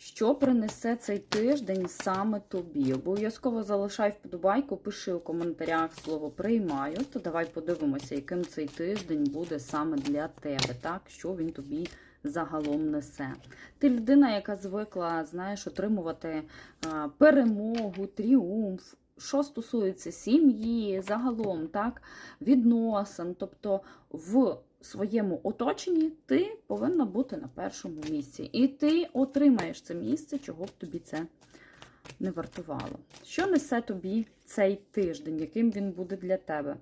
Що принесе цей тиждень саме тобі? Обов'язково залишай вподобайку, пиши у коментарях слово приймаю. То давай подивимося, яким цей тиждень буде саме для тебе, так? Що він тобі загалом несе. Ти людина, яка звикла, знаєш, отримувати перемогу, тріумф. Що стосується сім'ї, загалом, так, відносин, тобто в своєму оточенні ти повинна бути на першому місці. І ти отримаєш це місце, чого б тобі це не вартувало. Що несе тобі цей тиждень, яким він буде для тебе?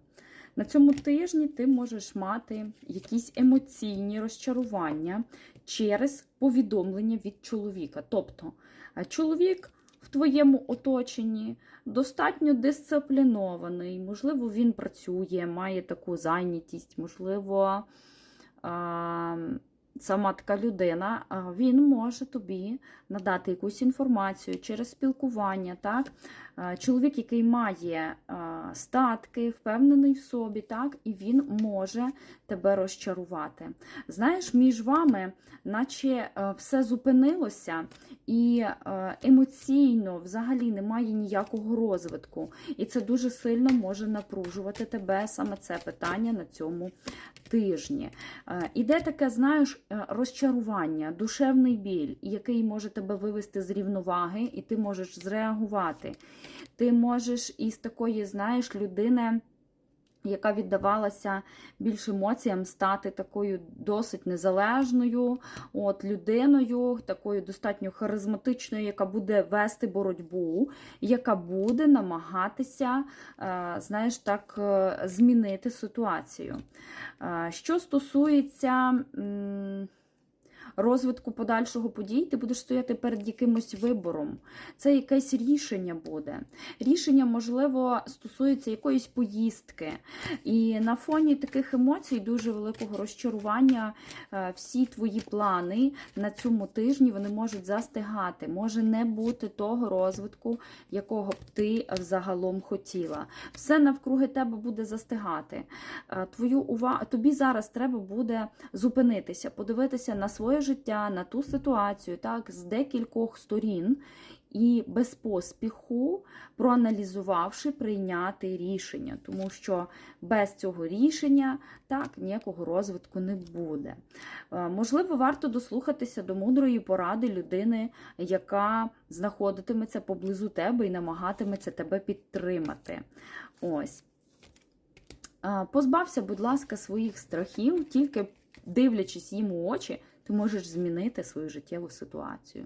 На цьому тижні ти можеш мати якісь емоційні розчарування через повідомлення від чоловіка. Тобто, е, чоловік в твоєму оточенні достатньо дисциплінований, можливо, він працює, має таку зайнятість, можливо, сама така людина, він може тобі надати якусь інформацію через спілкування. Так? Чоловік, який має статки, впевнений в собі, так? і він може тебе розчарувати. Знаєш, між вами, наче все зупинилося, і емоційно взагалі немає ніякого розвитку. І це дуже сильно може напружувати тебе саме це питання на цьому тижні. Іде таке, знаєш, розчарування, душевний біль, який може тебе вивести з рівноваги, і ти можеш зреагувати. Ти можеш із такої, знаєш, людини. Яка віддавалася більш емоціям, стати такою досить незалежною от, людиною, такою достатньо харизматичною, яка буде вести боротьбу, яка буде намагатися, е, знаєш, так, е, змінити ситуацію. Е, Що стосується. Розвитку подальшого подій, ти будеш стояти перед якимось вибором. Це якесь рішення буде. Рішення, можливо, стосується якоїсь поїздки. І на фоні таких емоцій, дуже великого розчарування, е, всі твої плани на цьому тижні вони можуть застигати. Може не бути того розвитку, якого б ти взагалом хотіла. Все навкруги тебе буде застигати. Е, Твою увагу тобі зараз треба буде зупинитися, подивитися на своє життя, на ту ситуацію, так, з декількох сторін. І без поспіху, проаналізувавши, прийняти рішення, тому що без цього рішення так ніякого розвитку не буде. Е, Можливо, варто дослухатися до мудрої поради людини, яка знаходитиметься поблизу тебе і намагатиметься тебе підтримати. Ось. Е, Позбався, будь ласка, своїх страхів, тільки дивлячись їм очі, ти можеш змінити свою життєву ситуацію.